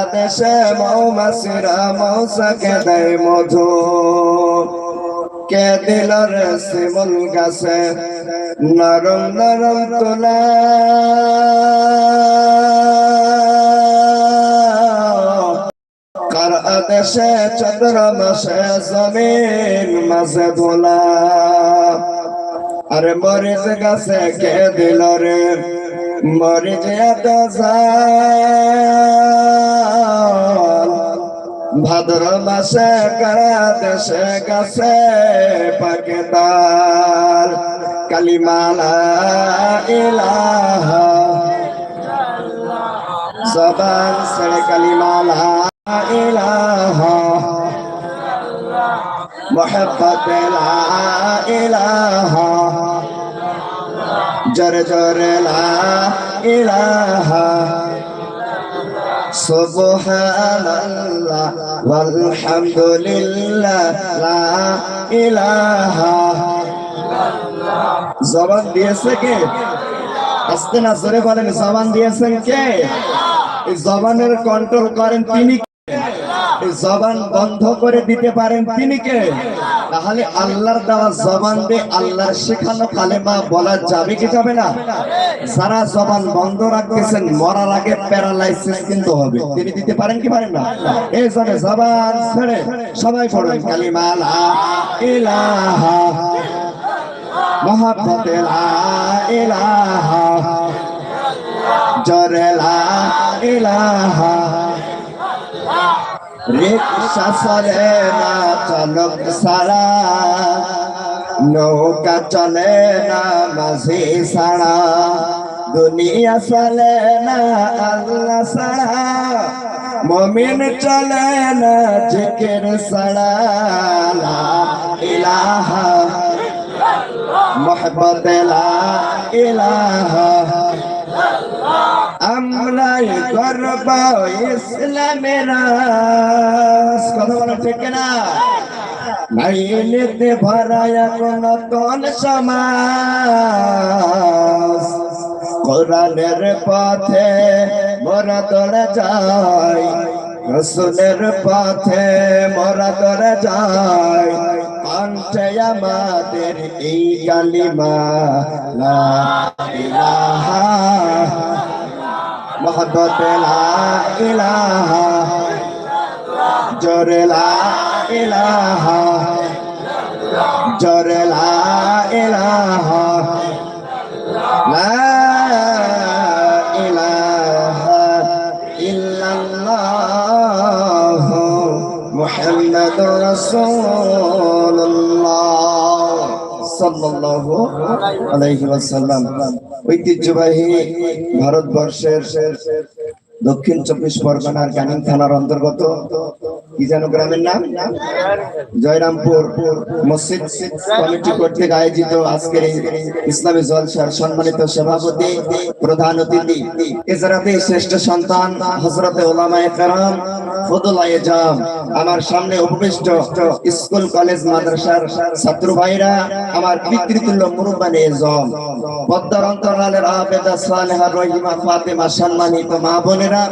আদেশে মৌমাছিরা মৌসাকে দেয় মধু। কে দিল রে শিমুল গাছে? নরম নরম তোলা। কার আদেশে চন্দ্র মাসে জমিন মাঝে ধোলা। আরে মরিচ গাছে কে দিল রে? মরিচ এত জাল ভাদ্র মাসে কারা দেশে গাছে পাকে তার কালিমালা ইলাহা জবান সে কালিমালা ইলাহা মোহব্বত লা ইলাহা জোরে জোরে লা ইলাহা সুবহানাল্লাহ, ওয়ালহামদুলিল্লাহ লা ইলাহা জবান দিয়েছে কে? আস্তে না জোরে বলেন, জবান দিয়েছেন কে? জবানের কন্ট্রোল করেন তিনি জবান বন্ধ করে দিতে পারেন তিনি কে? তাহলে আল্লাহর দেওয়া জবান দিয়ে আল্লাহর শেখানো কালেমা বলা যাবে কি যাবে না? যারা জবান বন্ধ রাখতেছেন, মরার আগে প্যারালাইসিস কিন্তু হবে। তিনি দিতে পারেন কি পারেন না? এই জন্য জবান ছেড়ে সবাই পড়ুন। কালিমা লা ইলাহা মোহাম্মদ লা ইলাহা জোরে ইলাহা। রিক্সা চলে না চালক সারা, নৌকা চলে না মাঝি সারা। দুনিয়া চলে না আল্লাহ সারা, মমিন চলে না জিকির সারা। ইলাহা মোহব্বত লা ইলাহা আমরাই গর্ব ইসলামের। কথা বলো ঠিক না আইনেতে ভরা নতুন সমাজ কোরআনের পথে মোরা তোরা যাই রসুলের পথে মোরা তোরা যাই কণ্ঠে আমাদের এই কালিমা, লা ইলাহা মোহাম্মদ লা ইলাহা জোরে লা ইলাহা জোরে লা ইলাহা লা ইলাহা ইল্লাল্লাহ মুহাম্মাদুর রাসূলুল্লাহ ঐতিহ্যবাহী ভারতবর্ষের দক্ষিণ চব্বিশ পরগনার ক্যানিং থানার অন্তর্গত কি যেন গ্রামের নাম? জয়রামপুর মসজিদ কমিটি কর্তৃক আয়োজিত আজকের ইসলামী জলসার সম্মানিত সভাপতি, প্রধান অতিথি এজারাতে শ্রেষ্ঠ সন্তান হজরতে ওলামায়ে কেরাম ফদুলায়ে জাম, আমার সামনে উপবিষ্ট স্কুল, কলেজ, মাদ্রাসার ছাত্র ভাইরা, আমার পিতৃতুল্য মুরব্বানে জম পদ্মার অন্তরালের আবেদা সালেহা রহিমা ফাতেমা সম্মানিত মা বোনেরা,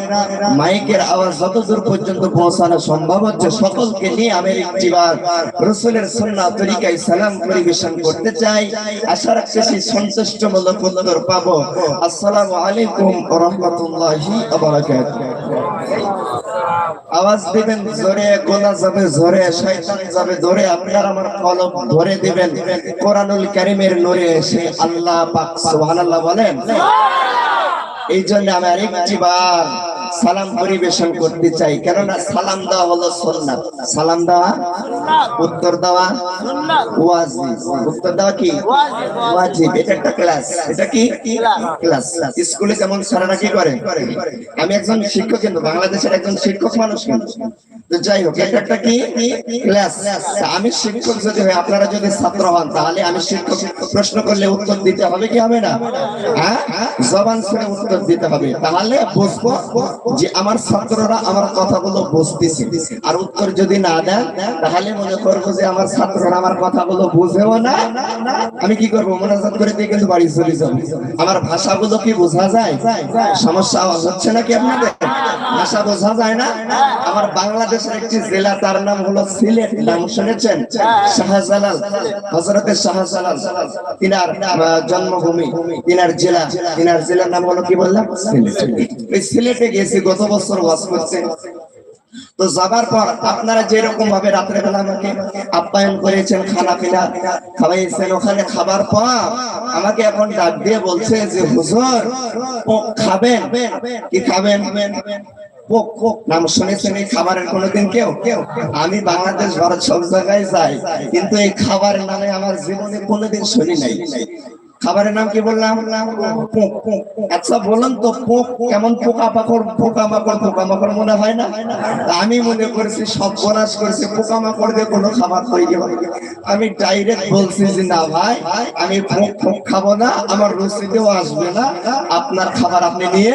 মাইকের আওয়াজ যত দূর পর্যন্ত পৌঁছানো সম্ভব হচ্ছে সকলকে নিয়ে আমি একটিবার রসুলের সন্না তরিকায় সালাম পরিবেশন করতে চাই। আশা রাখতেছি সন্তুষ্টমূলক উত্তর পাবো। আসসালামু আলাইকুম ওয়া রাহমাতুল্লাহি ওয়া বারাকাতুহু। আওয়াজ দিবেন জোরে গোনা যাবে জোরে শয়তান যাবে ধরে আপনার আমার কলম ধরে দিবেন। কোরআনুল কারীমের নূরে সে আল্লাহ পাক সুবহানাল্লাহ বলেন। এই জন্য আমি আরেকটি বার সালাম পরিবেশন করতে চাই। কেননা সালাম দেওয়া হলো সন্ন্যাস সালাম দেওয়া? উত্তর দেওয়া? ওয়াজিব। উত্তর দেওয়া কি? ওয়াজিব এটা একটা ক্লাস। এটা কি? ক্লাস। স্কুলে যেমন স্যারেরা কি করে। আমি একজন শিক্ষক কিন্তু বাংলাদেশের একজন শিক্ষক মানুষ কিন্তু। যাই হোক একটা কি? ক্লাস। আমি শিক্ষক যদি আপনারা যদি ছাত্র হন, তাহলে আমি শিক্ষক প্রশ্ন করলে উত্তর দিতে হবে কি হবে না? হ্যাঁ? জবান শুনে উত্তর দিতে হবে। তাহলে বুঝব যে আমার ছাত্ররা আমার কথাগুলো বুঝতেছে। আর উত্তর যদি না দেন, তাহলে মনে করব যে আমার ছাত্ররা আমার কথাগুলো বুঝেও না। আমি কি করব? মোনাজাত করে দিয়ে কিন্তু বাড়ি চলে যাব। আমার ভাষাগুলো কি বোঝা যায়? সমস্যা হচ্ছে নাকি আপনাদের? ভাষা বোঝা যায় না? আমার বাংলাদেশের একটি জেলা তার নাম হলো সিলেট নাম শুনেছেন? শাহজালাল হজরতের শাহজালাল। তিনার জন্মভূমি তিনার জেলা তিনার জেলার নাম হলো কি বললাম? সিলেট। এই সিলেটে গেছি গত বছর ওয়াজ করছে। তো যাবার পর আপনারা যেরকম ভাবে রাত্রেবেলা আমাকে আপ্যায়ন করেছেন খানা পিনা খাওয়াইছেন ওখানে খাবার পর আমাকে এখন ডাক দিয়ে বলছে যে হুজুর খাবেন? কি খাবেন? নাম শুনেছেন এই খাবারের কোনোদিন কেউ কেউ। আমি বাংলাদেশ ভারত সব জায়গায় যাই, কিন্তু এই খাবারের নামে আমার জীবনে কোনোদিন শুনি নাই। খাবারের নাম কি বললাম। আচ্ছা বলুন তো, পোক কেমন পোকা পাকড় পোকা মাকড় পোকা মাকড় মনে হয় না? আমি মনে করেছি, সব বনাশ করেছে পোকা মাকড় দিয়ে কোনো খাবার তৈরি হবে আমি ডাইরেক্ট বলছি যে না ভাই, আমি পোক পোক খাব না, আমার রসিদেও আসবে না। আপনার খাবার আপনি নিয়ে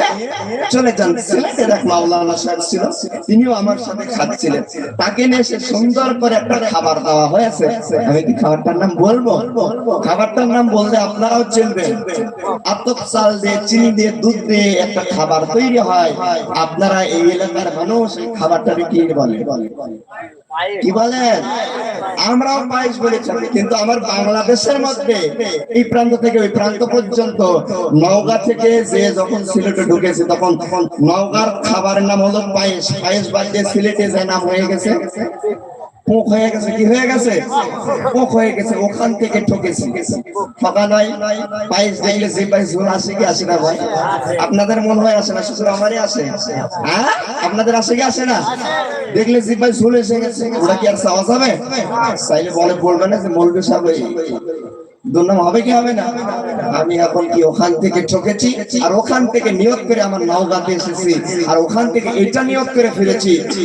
চলে যান। সিলেটের এক মাওলানা সাহেব ছিল, তিনিও আমার সাথে খাচ্ছিলেন। তাকে নিয়ে এসে সুন্দর করে একটা খাবার দেওয়া হয়েছে। আমি কি খাবারটার নাম বলব? খাবারটার নাম বললে আপনারাও চিনবেন আতপ চাল দিয়ে, চিনি দিয়ে, দুধ দিয়ে একটা খাবার তৈরি হয়। আপনারা এই এলাকার মানুষ কি বলে। কি বলেন? আমরাও পায়েস কিন্তু আমার বাংলাদেশের মধ্যে এই প্রান্ত থেকে ওই প্রান্ত পর্যন্ত নওগাঁ থেকে যে যখন সিলেটে ঢুকেছে তখন তখন নওগাঁর খাবারের নাম হলো পায়েস। পায়েস বাদ দিয়ে সিলেটে যে নাম হয়ে গেছে পোক হয়ে গেছে, কি হয়ে গেছে? পোক হয়ে গেছে, ওখান থেকে দেখলে ঝোল আসে কি আসে না ভাই? আপনাদের মন হয় আসে না, শ্বশুর আমারই আসে। হ্যাঁ? আপনাদের আসে কি আসে না? দেখলে পায়েস ঝোল এসে গেছে ওরা কি আর চাওয়া যাবে? চাইলে বলে বলবে না যে মৌলবি সাহেব দুর্নাম হবে কি হবে না? আমি এখন কি ওখান থেকে ঠকেছি? আর ওখান থেকে নিয়োগ করে আমার এসেছি। আর ওখান থেকে এটা নিয়োগ করে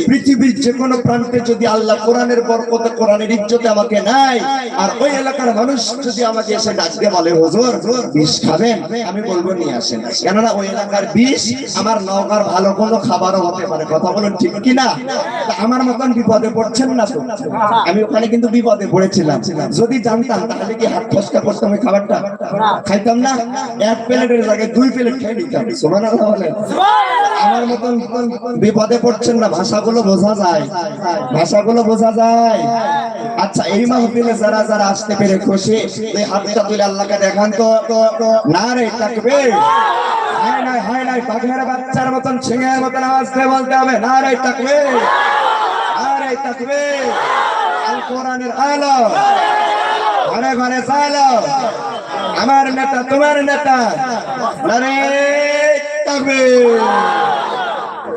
পৃথিবীর যে কোনো প্রান্তে যদি আল্লাহ কোরআনের কোরআনের ইজ্জতে আমাকে নাই আর ওই এলাকার মানুষ যদি আমাকে এসে ডাক দিয়ে বলে, হুজুর, বিষ খাবেন? আমি বলব, নিয়ে আসেন। কেননা ওই এলাকার বিষ আমার নওগাঁর ভালো কোনো খাবারও হতে পারে। কথা বলুন ঠিক আমার মতন বিপদে পড়ছেন না তো? আমি ওখানে কিন্তু বিপদে পড়েছিলাম। যদি জানতাম তাহলে কি হাত ফসকা করতাম ওই খাবারটা। খাইতাম না এক প্লেটের জায়গায় দুই প্লেট খেয়ে নিতাম। সোমান বলেন আমার মতন বিপদে পড়ছেন না ভাষাগুলো বোঝা যায়। ভাষাগুলো বোঝা যায়। আচ্ছা এই মাহফিলে যারা যারা আসতে পেরে খুশি এই হাতটা তুলে আল্লাহকে দেখান তো। না রে থাকবে হায় নাই হায় নাই বাচ্চার মতন ছিঙের মতন আওয়াজ দিয়ে বলতে হবে না রে থাকবে আরে থাকবে আল কোরআনের আলো। ঘরে ঘরে চাইলো। আমার নেতা তোমার নেতা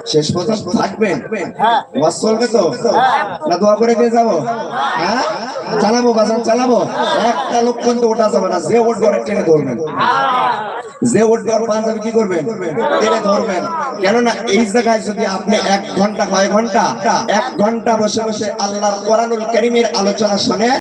শেষ পর্যন্ত থাকবেন ওয়াজ চলবে তো? না দোয়া করে দিয়ে যাব? হ্যাঁ? চালাবো বাজার চালাবো? একটা লোক কিন্তু ওটা যাবে না। যে ওট ঘরে টেনে ধরবেন। যে ওট ঘর পাঞ্জাবি কি করবেন? টেনে ধরবেন। কেননা এই জায়গায় যদি আপনি এক ঘণ্টা কয় ঘণ্টা এক ঘণ্টা বসে বসে আল্লাহর কোরআনুল কারীমের আলোচনা শুনে